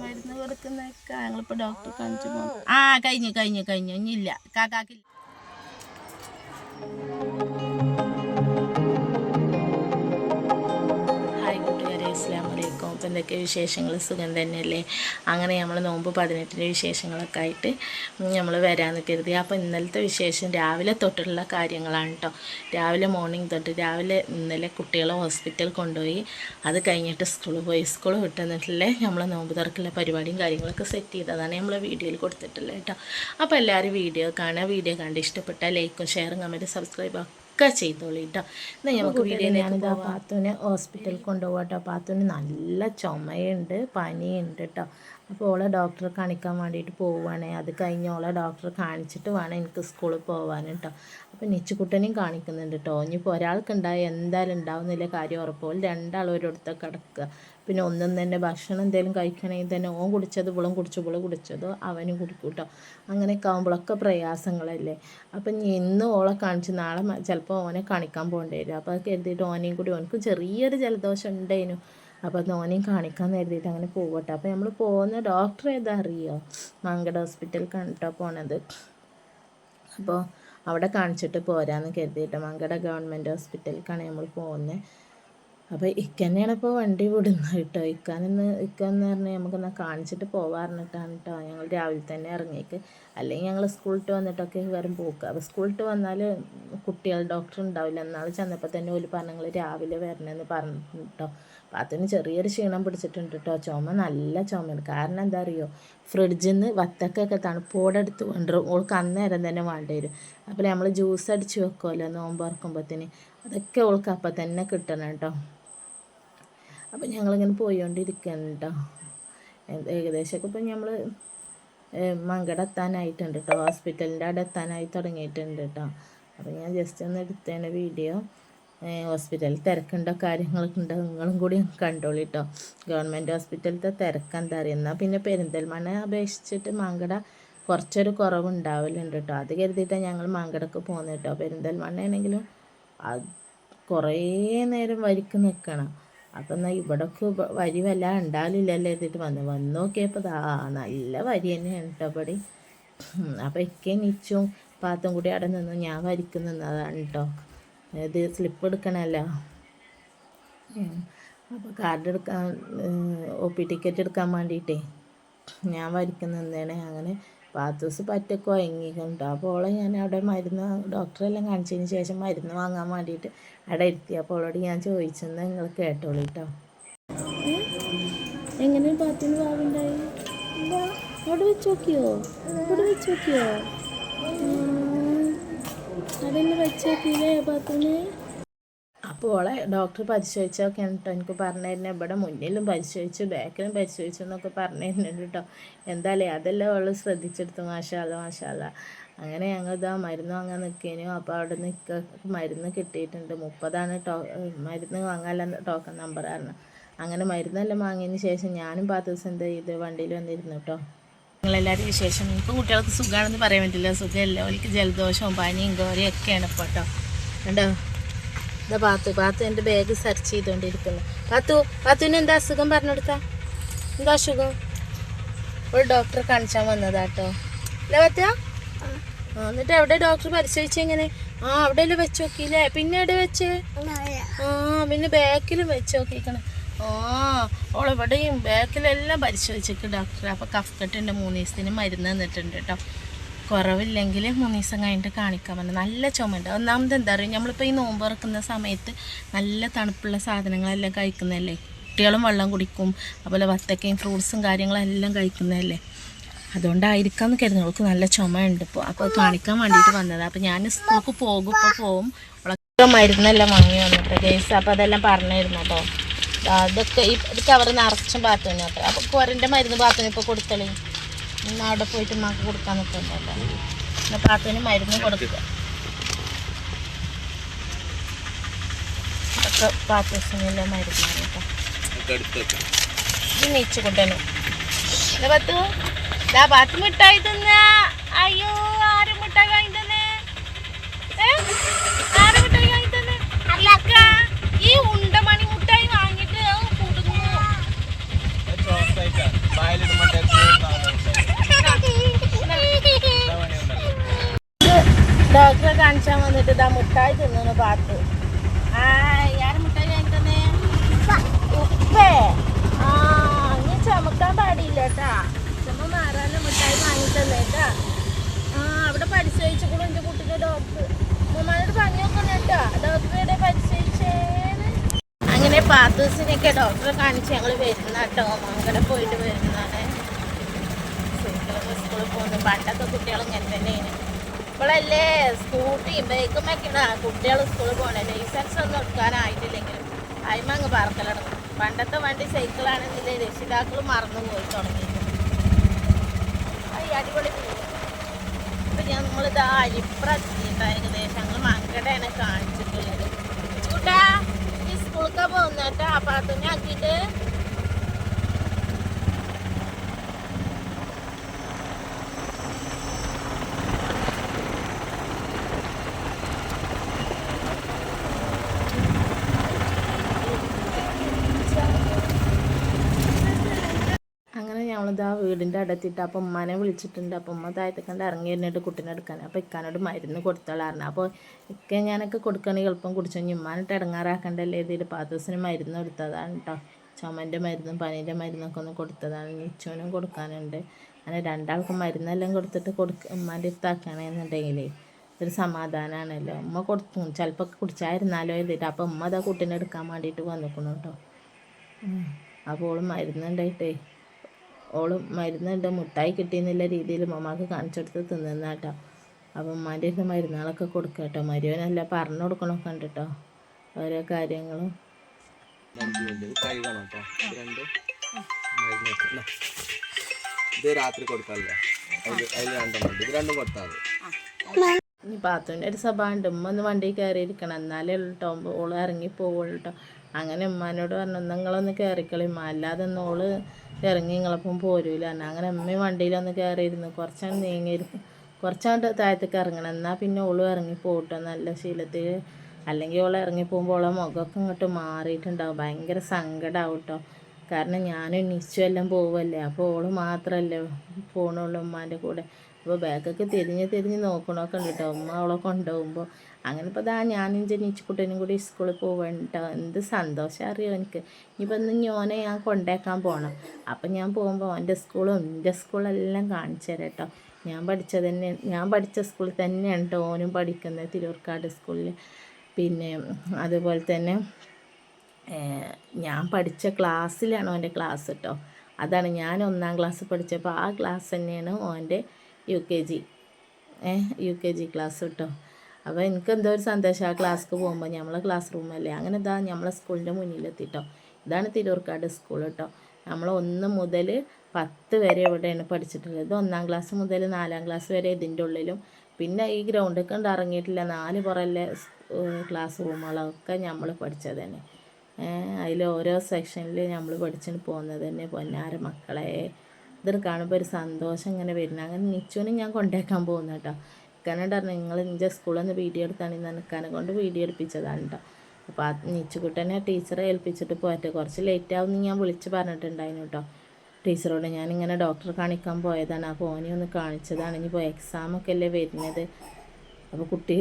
മരുന്ന് കൊടുക്കുന്നൊക്കെ ഞങ്ങളിപ്പോ ഡോക്ടർ കാണിച്ചു പോകും ആ കഴിഞ്ഞു കഴിഞ്ഞു കഴിഞ്ഞു. ഇനിയില്ല കാക്കാക്കില്ല എന്തൊക്കെ വിശേഷങ്ങൾ സുഖം തന്നെയല്ലേ? അങ്ങനെ നമ്മൾ നോമ്പ് പതിനെട്ടിന്റെ വിശേഷങ്ങളൊക്കെ ആയിട്ട് നമ്മൾ വരാമെന്ന് കരുതി. അപ്പോൾ ഇന്നലത്തെ വിശേഷം രാവിലെ തൊട്ടുള്ള കാര്യങ്ങളാണ് കേട്ടോ. രാവിലെ മോർണിംഗ് തൊട്ട് രാവിലെ ഇന്നലെ കുട്ടികളെ ഹോസ്പിറ്റൽ കൊണ്ടുപോയി. അത് കഴിഞ്ഞിട്ട് സ്കൂളിൽ പോയി. സ്കൂൾ വിട്ടുന്നിട്ടില്ലേ നമ്മൾ നോമ്പ് തുറക്കുള്ള പരിപാടിയും കാര്യങ്ങളൊക്കെ സെറ്റ് ചെയ്തതാണ് നമ്മൾ വീഡിയോയിൽ കൊടുത്തിട്ടുള്ളത് കേട്ടോ. അപ്പോൾ എല്ലാവരും വീഡിയോ കാണുക. വീഡിയോ കണ്ട് ഇഷ്ടപ്പെട്ട ലൈക്കും ഷെയറും കമന്റ് സബ്സ്ക്രൈബ് ഒക്കെ ചെയ്തോളൂ കേട്ടോ എന്നാൽ നമുക്ക് വീഡിയോ ഞാനിതാ പാത്തുവിനെ ഹോസ്പിറ്റലിൽ കൊണ്ടുപോകാം കേട്ടോ പാത്തുവിന് നല്ല ചുമയുണ്ട് പനിയുണ്ട് കേട്ടോ അപ്പോൾ ഓളെ ഡോക്ടറെ കാണിക്കാൻ വേണ്ടിയിട്ട് പോവുകയാണെ അത് കഴിഞ്ഞ് ഓളെ ഡോക്ടറെ കാണിച്ചിട്ട് വേണം എനിക്ക് സ്കൂളിൽ പോകാൻ കേട്ടോ അപ്പോൾ നിച്ചുകുട്ടനെയും കാണിക്കുന്നുണ്ട് കേട്ടോ ഇനിയിപ്പോൾ ഒരാൾക്കുണ്ടായ എന്തായാലും ഉണ്ടാവുന്നില്ല കാര്യം ഉറപ്പോൾ രണ്ടാളും ഒരിടത്ത് കിടക്കുക. പിന്നെ ഒന്നും തന്നെ ഭക്ഷണം എന്തെങ്കിലും കഴിക്കണമെങ്കിൽ തന്നെ ഓൻ കുടിച്ചത് ഇവളും കുടിച്ചു ഇവൾ കുടിച്ചതോ അവനും കുടിക്കും കേട്ടോ അങ്ങനെയൊക്കെ ആകുമ്പോഴൊക്കെ പ്രയാസങ്ങളല്ലേ. അപ്പം ഇനി ഇന്ന് ഓളെ കാണിച്ച് നാളെ ചിലപ്പോൾ ഓനെ കാണിക്കാൻ പോകേണ്ടി വരും. അപ്പോൾ കരുതിയിട്ട് ഓനെയും കൂടി ഓനക്ക് ചെറിയൊരു ജലദോഷം ഉണ്ടായിരുന്നു അപ്പോൾ അത് ഓനെയും കാണിക്കാൻ കരുതിയിട്ട് അങ്ങനെ പോകട്ടെ അപ്പോൾ നമ്മൾ പോകുന്ന ഡോക്ടർ ഏതാ അറിയോ? മങ്കട ഹോസ്പിറ്റൽ കണ്ടിട്ടോ പോണത്. അപ്പോൾ അവിടെ കാണിച്ചിട്ട് പോരാന്ന് കരുതിയിട്ട് മങ്കട ഗവൺമെന്റ് ഹോസ്പിറ്റലിലേക്കാണ് നമ്മൾ പോകുന്നത് അപ്പോൾ ഇക്ക തന്നെയാണ് ഇപ്പോൾ വണ്ടി വിടുന്നത് കേട്ടോ. ഇക്കാനെന്ന് ഇക്കെന്ന് പറഞ്ഞാൽ നമുക്കെന്നാൽ കാണിച്ചിട്ട് പോവാറിഞ്ഞിട്ടാണ് കേട്ടോ ഞങ്ങൾ രാവിലെ തന്നെ ഇറങ്ങിയേക്ക്. അല്ലെങ്കിൽ ഞങ്ങൾ സ്കൂളിട്ട് വന്നിട്ടൊക്കെ വരും പോക്ക്. അപ്പോൾ സ്കൂളിട്ട് വന്നാൽ കുട്ടികൾ ഡോക്ടർ ഉണ്ടാവില്ല. എന്നാൽ ചെന്നപ്പോൾ തന്നെ ഒരു പറഞ്ഞു രാവിലെ വരണമെന്ന് പറഞ്ഞു അതിന് ചെറിയൊരു ക്ഷീണം പിടിച്ചിട്ടുണ്ട് കേട്ടോ ചുമ നല്ല ചുമയാണ്. കാരണം എന്താ അറിയോ ഫ്രിഡ്ജിൽ നിന്ന് വത്തക്കൊക്കെ തണുപ്പോടെ എടുത്ത് കൊണ്ടുവരും. ഓൾക്ക് അന്നേരം തന്നെ വേണ്ടി വരും. അപ്പോൾ നമ്മൾ ജ്യൂസ് അടിച്ച് വെക്കുമല്ലോ നോമ്പ് തുറക്കുമ്പോഴത്തേന് അതൊക്കെ ഓൾക്ക് അപ്പം തന്നെ കിട്ടണം കേട്ടോ അപ്പം ഞങ്ങളിങ്ങനെ പോയിക്കൊണ്ടിരിക്കുകയാണ് കേട്ടോ ഏകദേശമൊക്കെ ഇപ്പം നമ്മൾ മങ്കട എത്താനായിട്ടുണ്ട് കേട്ടോ ഹോസ്പിറ്റലിന്റെ അവിടെ എത്താനായി തുടങ്ങിയിട്ടുണ്ട് കേട്ടോ അപ്പം ഞാൻ ജസ്റ്റ് ഒന്ന് എടുത്തതിന്റെ വീഡിയോ. ഹോസ്പിറ്റലിൽ തിരക്കുണ്ടോ? കാര്യങ്ങളൊക്കെ ഉണ്ടോ? നിങ്ങളും കൂടി കണ്ടോളി കേട്ടോ ഗവൺമെന്റ് ഹോസ്പിറ്റലിലത്തെ തിരക്കെന്താ അറിയുന്ന പിന്നെ പെരിന്തൽമണ്ണ അപേക്ഷിച്ചിട്ട് മങ്കട കുറച്ചൊരു കുറവുണ്ടാവലുണ്ട് കേട്ടോ അത് കരുതിയിട്ടാണ് ഞങ്ങൾ മങ്കടക്ക് പോകുന്നത് കേട്ടോ പെരിന്തൽമണ്ണ ആണെങ്കിലും അത് കുറേ നേരം വരിക്ക് നിൽക്കണം അപ്പം എന്നാൽ ഇവിടൊക്കെ വരി വല്ല ഉണ്ടാവില്ലല്ലോ എഴുതിയിട്ട് വന്ന്. വന്ന് നോക്കിയപ്പോൾ ആ നല്ല വരി തന്നെയാണ് കേട്ടോ ഇവിടെ അപ്പം ഒക്കെ നിച്ചും പാത്തും കൂടി അവിടെ നിന്ന് ഞാൻ വരിക്ക് നിന്നതാണ് കേട്ടോ ഇത് സ്ലിപ്പ് എടുക്കണമല്ലോ അപ്പോൾ കാർഡ് എടുക്കാൻ ഒ പി ടിക്കറ്റ് എടുക്കാൻ വേണ്ടിയിട്ടേ ഞാൻ വരിക്ക് എന്താണ് അങ്ങനെ പാത്തൂസ് പറ്റൊക്കെ വഴങ്ങിയിട്ടുണ്ടോ അപ്പോൾ ഞാൻ അവിടെ മരുന്ന് ഡോക്ടറെല്ലാം കാണിച്ചതിന് ശേഷം മരുന്ന് വാങ്ങാൻ വേണ്ടിയിട്ട് അവിടെ ഇരുത്തി അപ്പോൾ അവളോട് ഞാൻ ചോദിച്ചെന്ന് നിങ്ങൾ കേട്ടോളൂ കേട്ടോ എങ്ങനെ പാത്തിന് ഭാവുണ്ടായി അവിടെ വെച്ച് നോക്കിയോ? അവിടെ വെച്ച് നോക്കിയോ? അതെന്നെ വെച്ച് നോക്കിയില്ലേ അപ്പോൾ ഓളെ ഡോക്ടർ പരിശോധിച്ചൊക്കെ കേട്ടോ എനിക്ക് പറഞ്ഞു തരുന്നത് ഇവിടെ മുന്നിലും പരിശോധിച്ചു ബാക്കിലും പരിശോധിച്ചു എന്നൊക്കെ പറഞ്ഞു തരുന്നുണ്ട് കേട്ടോ എന്തായാലും അതെല്ലാം അവൾ ശ്രദ്ധിച്ചെടുത്തു. മാഷാല മാഷാല അങ്ങനെ ഞങ്ങൾ ഇതാ മരുന്ന് വാങ്ങാൻ നിൽക്കേനു അപ്പോൾ അവിടെ നിൽക്ക മരുന്ന് കിട്ടിയിട്ടുണ്ട്. മുപ്പതാണ് ടോ മരുന്ന് വാങ്ങാനുള്ള ടോക്കൺ നമ്പറാണ് അങ്ങനെ മരുന്നെല്ലാം വാങ്ങിയതിന് ശേഷം ഞാനും പത്ത് ദിവസം എന്ത് ചെയ്ത് വണ്ടിയിൽ വന്നിരുന്നു കേട്ടോ നിങ്ങളെല്ലാവരും വിശേഷം. എനിക്ക് കുട്ടികൾക്ക് സുഖമാണെന്ന് പറയാൻ പറ്റില്ല. സുഖമല്ല. അവർക്ക് ജലദോഷവും പനിയും ഗോരയും ഒക്കെയാണ് ഇപ്പോൾ കേട്ടോ കണ്ടോ? എന്താ പാത്തു. പാത്തു എന്റെ ബാഗ് സെർച്ച് ചെയ്തുകൊണ്ടിരിക്കുന്നു പാത്തു പാത്തുവിന് എന്താ അസുഖം പറഞ്ഞെടുത്താ എന്താ അസുഖം? ഒരു ഡോക്ടറെ കാണിച്ചാൽ വന്നതാട്ടോ അല്ലേ പാത്ത. എന്നിട്ട് എവിടെ ഡോക്ടർ പരിശോധിച്ചെങ്ങനെ ആ അവിടെയല്ലേ വെച്ച് നോക്കിയില്ലേ? പിന്നെ എവിടെ വെച്ച്? ആ പിന്നെ ബാക്കിലും വെച്ച് നോക്കിക്കണം ആ ഓളിവിടെയും ബാക്കിലെല്ലാം പരിശോധിച്ചേക്ക് ഡോക്ടർ അപ്പോൾ കഫ്കെട്ടിന്റെ മൂന്ന് ദിവസത്തിന് മരുന്ന് തന്നിട്ടുണ്ട് കേട്ടോ കുറവില്ലെങ്കിൽ മൂന്ന് ദിവസം കഴിഞ്ഞിട്ട് കാണിക്കാൻ പറ്റും നല്ല ചുമയുണ്ട്. ഒന്നാമത് എന്താ പറയുക നമ്മളിപ്പോൾ ഈ നോമ്പ് ഇറക്കുന്ന സമയത്ത് നല്ല തണുപ്പുള്ള സാധനങ്ങളെല്ലാം കഴിക്കുന്നതല്ലേ? കുട്ടികളും വെള്ളം കുടിക്കും. അതുപോലെ വത്തക്കയും ഫ്രൂട്ട്സും കാര്യങ്ങളെല്ലാം കഴിക്കുന്നതല്ലേ? അതുകൊണ്ടായിരിക്കാം എന്ന് കരുതുന്നു. അവൾക്ക് നല്ല ചുമയുണ്ട് ഇപ്പോൾ അപ്പോൾ കാണിക്കാൻ വേണ്ടിയിട്ട് വന്നത്. അപ്പോൾ ഞാൻ സ്കൂൾക്ക് പോകും ഇപ്പോൾ പോകും. മരുന്നെല്ലാം വാങ്ങി വന്നിട്ട്. കേസ് അപ്പോൾ അതെല്ലാം പറഞ്ഞിരുന്നു കേട്ടോ അതൊക്കെ ഈ ഇത് കവർ നിറച്ചും പാത്രം അത്ര. അപ്പോൾ കുരന്റെ മരുന്ന് പാത്രം ഇപ്പോൾ കൊടുത്തളി ഇന്ന് അവിടെ പോയിട്ട് മാക്ക് കൊടുക്കാൻ നിൽക്കുന്നുണ്ടല്ലോ പിന്നെ പാത്തുവിന് മരുന്ന് കൊടുക്കുക. ഒക്കെ പാത്തൂസിനെല്ലാം മരുന്നാണ് കേട്ടോ. ഇത് നീച്ചു കൊണ്ടു പത്തു. ദാ പത്ത് മിഠായി തിന്ന. അയ്യോ ആരും മിഠായി വാങ്ങി തന്നെ ആരും മിഠായി വാങ്ങി തന്നെ അല്ലക്ക ഈ ഉണ്ടമണി മിഠായി വാങ്ങിയിട്ട് കുടുങ്ങും കാണിച്ചാൻ വന്നിട്ട് ഇതാ മുട്ടായി തിന്നു പാത്ത് ആ ഞാൻ മുട്ടായി വാങ്ങിത്തന്നേ ഉപ്പേ ആ ഇനി ചമക്കാൻ പാടില്ല കേട്ടാ ചുമ മാറാനും മിഠായി വാങ്ങി തന്നേട്ടാ ആ അവിടെ പരിശോധിച്ചുകൂടെ എന്റെ കുട്ടിയുടെ ഡോക്ടർ ഉമ്മമാരോട് പറഞ്ഞു നോക്കണം കേട്ടാ ഡോക്ടറുടെ പരിശോധിച്ചേന്ന്. അങ്ങനെ പാത്തൂസിനൊക്കെ ഡോക്ടറെ കാണിച്ച് ഞങ്ങൾ വരുന്ന കേട്ടോ മംഗലം പോയിട്ട് വരുന്നതാണ്. സ്കൂളിൽ പോകുന്നു. പണ്ടൊക്കെ കുട്ടികൾ ഇങ്ങനെ തന്നെയാണ്. ഇപ്പോഴല്ലേ സ്കൂട്ടി ബൈക്കും ഒക്കെയാണ് കുട്ടികൾ സ്കൂളിൽ പോകണേ ലൈസൻസ് ഒന്നും എടുക്കാനായിട്ടില്ലെങ്കിലും അയിമ അങ്ങ് പറക്കലടങ്ങും. പണ്ടത്തെ വണ്ടി സൈക്കിളാണെന്നില്ല രക്ഷിതാക്കൾ മറന്നു പോയി തുടങ്ങി ഈ അടിപൊളി നമ്മൾ ഞങ്ങളിതാ അരിപ്ര എത്തിയിട്ടാ ഏകദേശം ഞങ്ങൾ മങ്കടയാണ് കാണിച്ചിട്ടുള്ളത്. കൂട്ടാ ഈ സ്കൂളിലൊക്കെ പോകുന്നേട്ടാ പാത്തുനെ ആക്കിയിട്ട് അങ്ങനെ ഞങ്ങളിതാ വീടിന്റെ അടുത്തിട്ട് അപ്പം ഉമ്മാനെ വിളിച്ചിട്ടുണ്ട്. അപ്പം ഉമ്മ താഴത്തെ കണ്ട് ഇറങ്ങി വരുന്നിട്ട് കുട്ടീനെ എടുക്കാൻ. അപ്പോൾ ഇക്കാനോട് മരുന്ന് കൊടുത്തോളായിരുന്നു അപ്പോൾ ഇക്ക ഞാനൊക്കെ കൊടുക്കുകയാണെങ്കിൽ എളുപ്പം കുടിച്ചു. കഴിഞ്ഞ് ഉമ്മാനിട്ട് ഇടങ്ങാറാക്കണ്ടല്ലേ ഇതിൽ പാത്തോസിന് മരുന്ന് കൊടുത്തതാണ് കേട്ടോ ചുമന്റെ മരുന്നും പനീന്റെ മരുന്നൊക്കെ ഒന്ന് കൊടുത്തതാണ്. നിച്ചോനും കൊടുക്കാനുണ്ട്. അങ്ങനെ രണ്ടാൾക്കും മരുന്നെല്ലാം കൊടുത്തിട്ട് കൊടുക്ക ഉമ്മാന്റെ ഇത്താക്കണമെന്നുണ്ടെങ്കിൽ ഒരു സമാധാനമാണല്ലോ ഉമ്മ കൊടുത്തു. ചിലപ്പോൾ കുടിച്ചായിരുന്നാലോ എഴുതിയിട്ട് അപ്പോൾ ഉമ്മ അതാ കുട്ടീനെ എടുക്കാൻ വേണ്ടിയിട്ട് വന്നിക്കണം കേട്ടോ. അപ്പോൾ മരുന്നുണ്ടായിട്ടേ ഓൾ മരുന്നുണ്ട് മുട്ടായി കിട്ടിയെന്നുള്ള രീതിയിൽ മമ്മാക്ക് കാണിച്ചെടുത്ത് തിന്നുന്ന കേട്ടോ. അപ്പം ഉമ്മാന്റെ അടുത്ത് മരുന്നുകളൊക്കെ കൊടുക്കുക കേട്ടോ. മരുവനല്ല പറഞ്ഞു കൊടുക്കണമൊക്കെ കണ്ടിട്ടോ കേട്ടോ ഓരോ കാര്യങ്ങളും. ഇത് രാത്രി കൊടുക്കാറില്ല അതിൽ രണ്ടെണ്ണം ഇത് രണ്ടും കൊടുത്താൽ ഇനി പാത്തുവിന്റെ ഒരു സ്വഭാവം ഉണ്ട്. ഉമ്മ ഒന്ന് വണ്ടി കയറിയിരിക്കണം. എന്നാലേ ഉള്ളൂ കേട്ടോ ഓൾ ഇറങ്ങി പോവുള്ളൂ അങ്ങനെ ഉമ്മാനോട് പറഞ്ഞു നിങ്ങളൊന്ന് കയറിക്കളി ഉമ്മ. അല്ലാതെ ഒന്നും ഓൾ ഇറങ്ങി നിങ്ങളപ്പം പോരൂല. അങ്ങനെ ഉമ്മയും വണ്ടിയിലൊന്ന് കയറിയിരുന്നു. കുറച്ചാണ് നീങ്ങിയിരുന്നു. കുറച്ചാണ്ട് താഴത്തേക്ക് ഇറങ്ങണം. എന്നാൽ പിന്നെ ഓളും ഇറങ്ങി പോകട്ടോ നല്ല ശീലത്തിൽ അല്ലെങ്കിൽ ഓൾ ഇറങ്ങി പോകുമ്പോൾ ഓളെ മുഖമൊക്കെ ഇങ്ങോട്ട് മാറിയിട്ടുണ്ടാവും. ഭയങ്കര സങ്കടമാവും കേട്ടോ കാരണം ഞാനും നിശ്ചയമെല്ലാം പോവല്ലേ അപ്പോൾ ഓൾ മാത്രമല്ലേ പോണുള്ളൂ ഉമ്മാന്റെ കൂടെ. അപ്പോൾ ബാഗൊക്കെ തിരിഞ്ഞ് തിരിഞ്ഞ് നോക്കണമൊക്കെ ഉണ്ട് കേട്ടോ ഉമ്മ അവളെ കൊണ്ടുപോകുമ്പോൾ അങ്ങനെ ഇപ്പോൾ ദാ ഞാനും ജനിച്ചുകുട്ടനും കൂടി സ്കൂളിൽ പോകണ്ട എന്ത് സന്തോഷം അറിയോ എനിക്ക്. ഇനിയിപ്പോൾ ഇന്ന് ഞാനെ ഞാൻ കൊണ്ടേക്കാൻ പോകണം അപ്പം ഞാൻ പോകുമ്പോൾ എന്റെ സ്കൂളും എന്റെ സ്കൂളെല്ലാം കാണിച്ചു തരാം കേട്ടോ ഞാൻ പഠിച്ചത് തന്നെ ഞാൻ പഠിച്ച സ്കൂളിൽ തന്നെയാണ് കേട്ടോ ഓനും പഠിക്കുന്നത് തിരൂർക്കാട് സ്കൂളിൽ പിന്നെ അതുപോലെ തന്നെ ഞാൻ പഠിച്ച ക്ലാസ്സിലാണ് ഓന്റെ ക്ലാസ് കേട്ടോ അതാണ് ഞാൻ ഒന്നാം ക്ലാസ് പഠിച്ചപ്പോൾ ആ ക്ലാസ് തന്നെയാണ് ഓന്റെ U K G. U K G class കേട്ടോ അപ്പോൾ എനിക്ക് എന്തോ ഒരു സന്തോഷം ആ ക്ലാസ്സിക്ക് പോകുമ്പോൾ നമ്മളെ ക്ലാസ് റൂമല്ലേ? അങ്ങനെ ഇതാ നമ്മളെ സ്കൂളിന്റെ മുന്നിലെത്തിട്ടോ ഇതാണ് തിരൂർക്കാട് സ്കൂൾ കേട്ടോ നമ്മൾ ഒന്ന് മുതൽ പത്ത് വരെ ഇവിടെയാണ് പഠിച്ചിട്ടുള്ളത്? ഒന്നാം ക്ലാസ് മുതൽ നാലാം ക്ലാസ് വരെ ഇതിന്റെ ഉള്ളിലും. പിന്നെ ഈ ഗ്രൗണ്ടിൽ കണ്ട് ഇറങ്ങിയിട്ടില്ല. നാല് പുറല്ലേ ക്ലാസ് റൂമുകളൊക്കെ നമ്മൾ പഠിച്ചത് തന്നെ. അതിൽ ഓരോ സെക്ഷനിൽ നമ്മൾ പഠിച്ചിട്ട് പോകുന്നത് തന്നെ പൊന്നാര മക്കളെ. ഇതൊരു കാണുമ്പോൾ ഒരു സന്തോഷം ഇങ്ങനെ വരുന്നത് അങ്ങനെ നിച്ചുവിനും ഞാൻ കൊണ്ടേക്കാൻ പോകുന്ന കേട്ടോ ഇക്കാനോട് പറഞ്ഞു നിങ്ങൾ നിന്റെ സ്കൂളിൽ നിന്ന് വീഡിയോ എടുത്താണെങ്കിൽ നിനക്കാനെ കൊണ്ട് വീഡിയോ എടുപ്പിച്ചതാണ് കേട്ടോ അപ്പോൾ ആ നിച്ചുകുട്ടനെ ടീച്ചറെ ഏൽപ്പിച്ചിട്ട് പോയിട്ട്. കുറച്ച് ലേറ്റ് ആവുമെന്ന് ഞാൻ വിളിച്ച് പറഞ്ഞിട്ടുണ്ടായിരുന്നു കേട്ടോ ടീച്ചറോട് ഞാനിങ്ങനെ ഡോക്ടർ കാണിക്കാൻ പോയതാണ്. അപ്പോൾ ഓനെ ഒന്ന് കാണിച്ചതാണ്. ഇനിയിപ്പോൾ എക്സാമൊക്കെ അല്ലേ വരുന്നത്. അപ്പോൾ കുട്ടി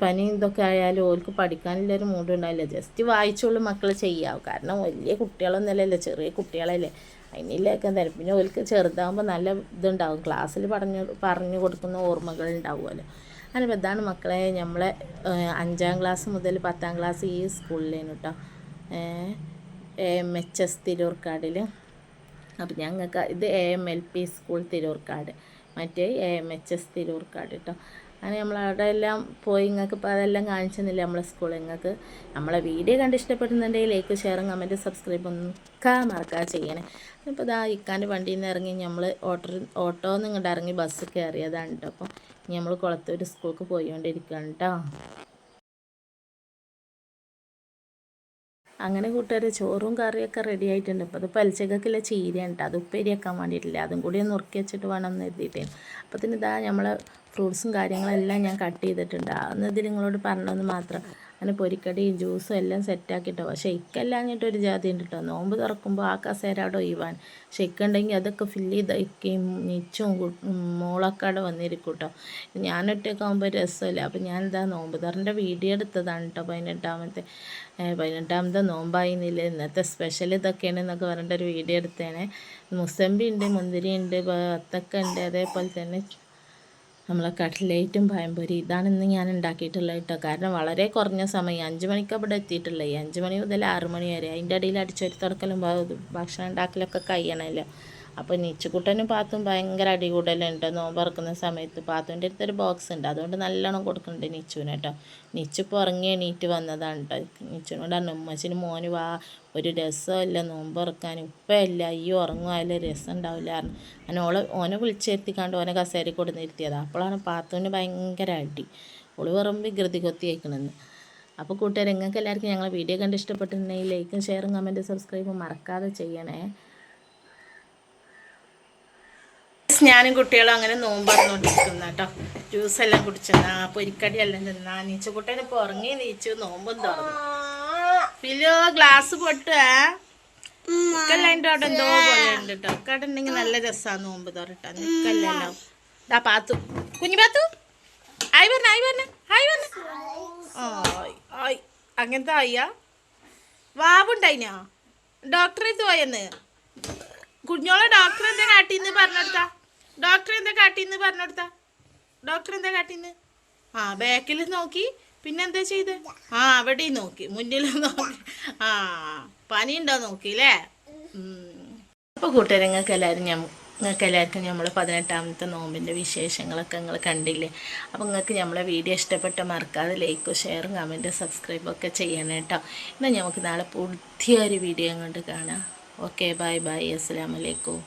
പനി ഇതൊക്കെ ആയാലും ഓർക്ക് പഠിക്കാനുള്ളൊരു മൂഡ് ഉണ്ടാവില്ല. ജസ്റ്റ് വായിച്ചോളൂ മക്കൾ ചെയ്യാവും കാരണം വലിയ കുട്ടികളൊന്നുമല്ലല്ലോ ചെറിയ കുട്ടികളല്ലേ. അതിനില്ലൊക്കെ തരും പിന്നെ ഓർക്ക് ചെറുതാകുമ്പോൾ നല്ല ഇതുണ്ടാവും. ക്ലാസ്സിൽ പറഞ്ഞു പറഞ്ഞു കൊടുക്കുന്ന ഓർമ്മകൾ ഉണ്ടാവുമല്ലോ. അങ്ങനെ ഇതാണ് മക്കളെ നമ്മളെ അഞ്ചാം ക്ലാസ് മുതൽ പത്താം ക്ലാസ് ഈ സ്കൂളിലേനു കേട്ടോ എം എച്ച് എസ് തിരൂർക്കാടിൽ അപ്പം ഞങ്ങൾക്ക് ഇത് A M L P school Tirurkad. മറ്റേ A M H S Tirurkad കേട്ടോ അങ്ങനെ നമ്മൾ അവിടെ എല്ലാം പോയി നിങ്ങൾക്ക് ഇപ്പോൾ അതെല്ലാം കാണിച്ചെന്നില്ല നമ്മളെ സ്കൂൾ നിങ്ങൾക്ക്? നമ്മളെ വീഡിയോ കണ്ട് ഇഷ്ടപ്പെടുന്നുണ്ടെങ്കിൽ ലൈക്ക് ഷെയറും കമന്റ് സബ്സ്ക്രൈബ് ഒക്കെ മറക്കാതെ ചെയ്യണേ. അപ്പോൾ ഇതാ ഇക്കാന്റെ വണ്ടിയിൽ നിന്ന് ഇറങ്ങി നമ്മൾ ഓട്ടോ ഓട്ടോ ഇങ്ങോട്ട് ഇറങ്ങി ബസ് കയറിയതാണ് കേട്ടോ അപ്പോൾ നമ്മൾ കുളത്തൂർ സ്കൂൾക്ക് പോയിക്കൊണ്ടിരിക്കുകയാണ് കേട്ടോ അങ്ങനെ കൂട്ടുകാർ ചോറും കറിയൊക്കെ റെഡി ആയിട്ടുണ്ട്. അപ്പോൾ അത് പലിച്ചക്കൊക്കെയുള്ള ചീരയാണ് കേട്ടോ അത് ഉപ്പേരി വെക്കാൻ വേണ്ടിയിട്ടില്ല? അതും കൂടി ഒന്ന് ഉറക്കി വെച്ചിട്ട് വേണം എന്ന് എഴുതിയിട്ടേ അപ്പോൾ തന്നെ ഇതാ നമ്മളെ ഫ്രൂട്ട്സും കാര്യങ്ങളെല്ലാം ഞാൻ കട്ട് ചെയ്തിട്ടുണ്ട്. അന്ന് ഇതിൽ നിങ്ങളോട് പറഞ്ഞതെന്ന് മാത്രം. അങ്ങനെ പൊരിക്കടിയും ജ്യൂസും എല്ലാം സെറ്റാക്കിയിട്ടോ പക്ഷേ ഇക്കല്ലാഞ്ഞിട്ട് ഒരു ജാതി ഉണ്ട് കേട്ടോ നോമ്പ് തുറക്കുമ്പോൾ ആ കസേര അവിടെ ഒഴിവാൻ. പക്ഷെ ഇക്കുണ്ടെങ്കിൽ അതൊക്കെ ഫില്ല് ചെയ്തൊക്കെയും നിച്ചും മോളൊക്കെ അവിടെ വന്നിരിക്കും കേട്ടോ ഞാനൊറ്റയ്ക്കാകുമ്പോൾ രസമില്ല. അപ്പം ഞാനിതാ നോമ്പ് തുറന്റെ വീഡിയോ എടുത്തതാണ് കേട്ടോ പതിനെട്ടാമത്തെ പതിനെട്ടാമത്തെ നോമ്പായിരുന്നില്ല ഇന്നത്തെ സ്പെഷ്യൽ ഇതൊക്കെയാണ് എന്നൊക്കെ പറഞ്ഞിട്ട് ഒരു വീഡിയോ എടുത്തേനെ. മുസമ്പി ഉണ്ട് മുന്തിരി ഉണ്ട് വത്തക്ക ഉണ്ട് അതേപോലെ തന്നെ നമ്മളെ കട്ട്ലേറ്റും പഴംപൊരി. ഇതാണ് ഇന്ന് ഞാൻ ഉണ്ടാക്കിയിട്ടുള്ളത് കേട്ടോ. കാരണം വളരെ കുറഞ്ഞ സമയം അഞ്ച് മണിക്ക് അവിടെ എത്തിയിട്ടുള്ളത് അഞ്ച് മണി മുതൽ ആറ് മണി വരെ. അതിന്റെ ഇടയിൽ അടിച്ചൊരു തുടക്കലും ഭക്ഷണം ഉണ്ടാക്കലൊക്കെ കഴിയണമല്ലോ അപ്പോൾ നീച്ചുകുട്ടനും പാത്തും ഭയങ്കര അടികൂടലുണ്ട് നോമ്പ് ഇറക്കുന്ന സമയത്ത് പാത്തുവിന്റെ അടുത്തൊരു ബോക്സ് ഉണ്ട്. അതുകൊണ്ട് നല്ലോണം കൊടുക്കുന്നുണ്ട് നിച്ചുവിന് കേട്ടോ നിച്ചു ഇപ്പോൾ ഇറങ്ങി എണീറ്റ് വന്നതാണ് കേട്ടോ നിച്ചുവിനോട് പറഞ്ഞു ഉമ്മച്ചിന് മോന് വാ ഒരു രസമില്ല നോമ്പ് ഇറക്കാൻ അയ്യോ ഈ ഉറങ്ങുമായാലും രസം ഉണ്ടാവില്ല കാരണം അങ്ങനെ ഓളെ ഓനെ വിളിച്ചെത്തിക്കാണ്ട് ഓനെ കസേരി കൊടുന്നിരുത്തിയത് അപ്പോഴാണ് പാത്തുവിന് ഭയങ്കര അടി. ഓൾ വെറും വികൃതി കൊത്തി വയ്ക്കണമെന്ന് അപ്പോൾ കൂട്ടുകാർ നിങ്ങൾക്ക് എല്ലാവർക്കും ഞങ്ങളെ വീഡിയോ കണ്ട് ഇഷ്ടപ്പെട്ടിട്ടുണ്ടെങ്കിൽ ലൈക്കും ഷെയറും കമന്റും സബ്സ്ക്രൈബും മറക്കാതെ ചെയ്യണേ. ഞാനും കുട്ടികളും അങ്ങനെ നോമ്പറന്നുകൊണ്ടിരിക്കുന്ന കേട്ടോ. ജ്യൂസ് എല്ലാം കുടിച്ചെന്നാ പൊരിക്കടി എല്ലാം തിന്നാ നീച്ചുകുട്ടനെ ഇപ്പോൾ ഉറങ്ങി നീച്ചു നോമ്പും തുറന്നു. ഗ്ലാസ് പൊട്ടുക നിക്കല്ല എന്റെ അവിടെ എന്തോ പോലെ ഉണ്ട് ഉണ്ടെങ്കിൽ നല്ല രസമാണ് നോമ്പ് തുറട്ടാ നിക്കല്ലല്ലോ. ദാ പാത്തു. കുഞ്ഞു പാത്തു. ആയി പറഞ്ഞ ആയി പറഞ്ഞ ആയി പറഞ്ഞ ആയ് അങ്ങനത്തെ ആയ്യാ? വാവുണ്ടായിനാ? ഡോക്ടറെ അടുത്ത് പോയെന്ന്. കുഞ്ഞോളെ ഡോക്ടർ എന്താ കാട്ടിന്ന് പറഞ്ഞെടുത്താ ഡോക്ടർ എന്താ കാട്ടിന്ന് പറഞ്ഞോടുത്ത ഡോക്ടർ എന്താ കാട്ടിന്ന്? ആ ബാക്കിൽ നോക്കി. പിന്നെന്താ ചെയ്ത്? ആ അവിടെയും നോക്കി. മുന്നിൽ നോക്കി. ആ പനി ഉണ്ടോ നോക്കി അല്ലേ അപ്പോൾ കൂട്ടുകാരങ്ങൾക്ക് എല്ലാവരും ഞാൻ നിങ്ങൾക്ക് എല്ലാവർക്കും നമ്മൾ പതിനെട്ടാമത്തെ നോമ്പിന്റെ വിശേഷങ്ങളൊക്കെ നിങ്ങൾ കണ്ടില്ലേ? അപ്പോൾ നിങ്ങൾക്ക് നമ്മളെ വീഡിയോ ഇഷ്ടപ്പെട്ട മറക്കാതെ ലൈക്കും ഷെയറും കമന്റും സബ്സ്ക്രൈബും ഒക്കെ ചെയ്യണം കേട്ടോ. എന്നാൽ നമുക്ക് നാളെ പുതിയൊരു വീഡിയോ കൊണ്ട് കാണാം. ഓക്കെ ബൈ ബൈ അസ്സാം വലൈക്കും